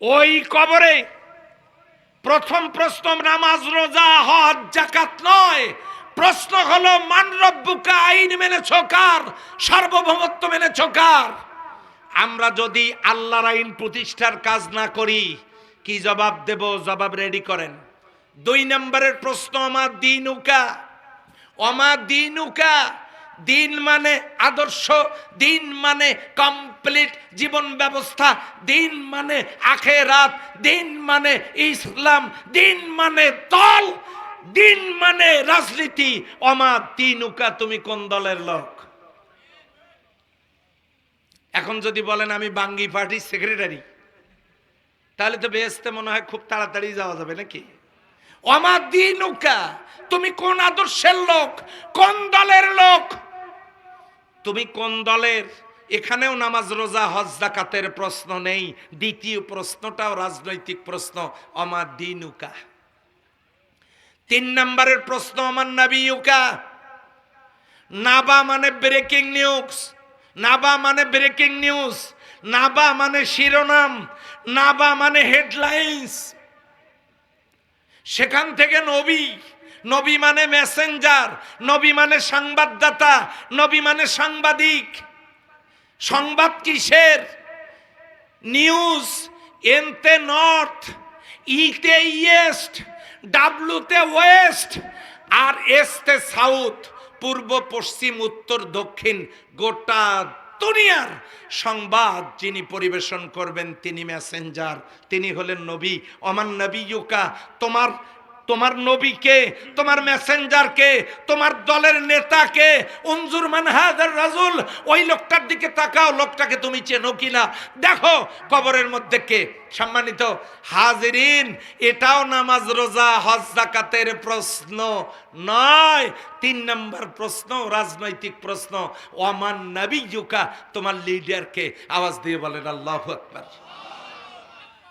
ওই কবরে প্রথম প্রশ্ন, নামাজ, রোজা, হজ জাকাত নয়। প্রশ্ন হলো, মান রব্বুকা, আইন মেনে কার? সার্বভৌমত্ব মেনে কার? আমরা যদি আল্লাহর আইন প্রতিষ্ঠার কাজ না করি, কি জবাব দেব? জবাব রেডি করেন। দুই নম্বরের প্রশ্ন আমার দিনুকা? অমা দিনুকা? দিন মানে আদর্শ, দিন মানে কমপ্লিট জীবন ব্যবস্থা, দিন মানে আখেরাত, দিন মানে ইসলাম, দিন মানে দল, দিন মানে রাজনীতি। অমা দিনুকা তুমি কোন দলের লোক? এখন যদি বলেন আমি বাঙ্গি পার্টির সেক্রেটারি তাহলে তো বেহেস্তে মনে হয় খুব তাড়াতাড়ি যাওয়া যাবে নাকি? অমার দিনুকা তুমি কোন আদর্শের লোক? কোন দলের লোক? তুমি কোন দলের? এখানেও নামাজ, রোজা, হজ জাকাতের প্রশ্ন নেই। দ্বিতীয় প্রশ্নটাও রাজনৈতিক প্রশ্ন অমার দিনুকা। তিন নম্বরের প্রশ্ন আমার নাবিউকা। নাবা মানে ব্রেকিং নিউজ। নাবা মানে ব্রেকিং নিউজ। নাবা মানে শিরোনাম। নাবা মানে হেডলাইন্স। সেখান থেকে নবী নবী মানে মেসেঞ্জার নবী মানে সংবাদদাতা, নবী মানে সাংবাদিক। সংবাদ কিসের? নিউজ এনতে নর্থ ইতে ইয়েস্ট ডাব্লুতে ওয়েস্ট আর এসতে সাউথ পূর্ব, পশ্চিম, উত্তর, দক্ষিণ, গোটা দুনিয়ার সংবাদ যিনি পরিবেশন করবেন, তিনি মেসেঞ্জার তিনি হলেন নবী। অমান নবী ইউকা তোমার তোমার নবীকে তোমার মেসেঞ্জারকে তোমার দলের নেতাকে উনজুর মানহাজার রাজুল, ওই লোকটার দিকে তাকাও, লোকটাকে তুমি চেনো কিনা? দেখো, কবরের মধ্যে কে? সম্মানিত হাজিরিন, এটাও নামাজ রোজা, হজ জাকাতের প্রশ্ন নয়, তিন নম্বর প্রশ্ন, রাজনৈতিক প্রশ্ন ওমান নবী তোমার লিডারকে আওয়াজ দিয়ে বলেন, আল্লাহ আকবার।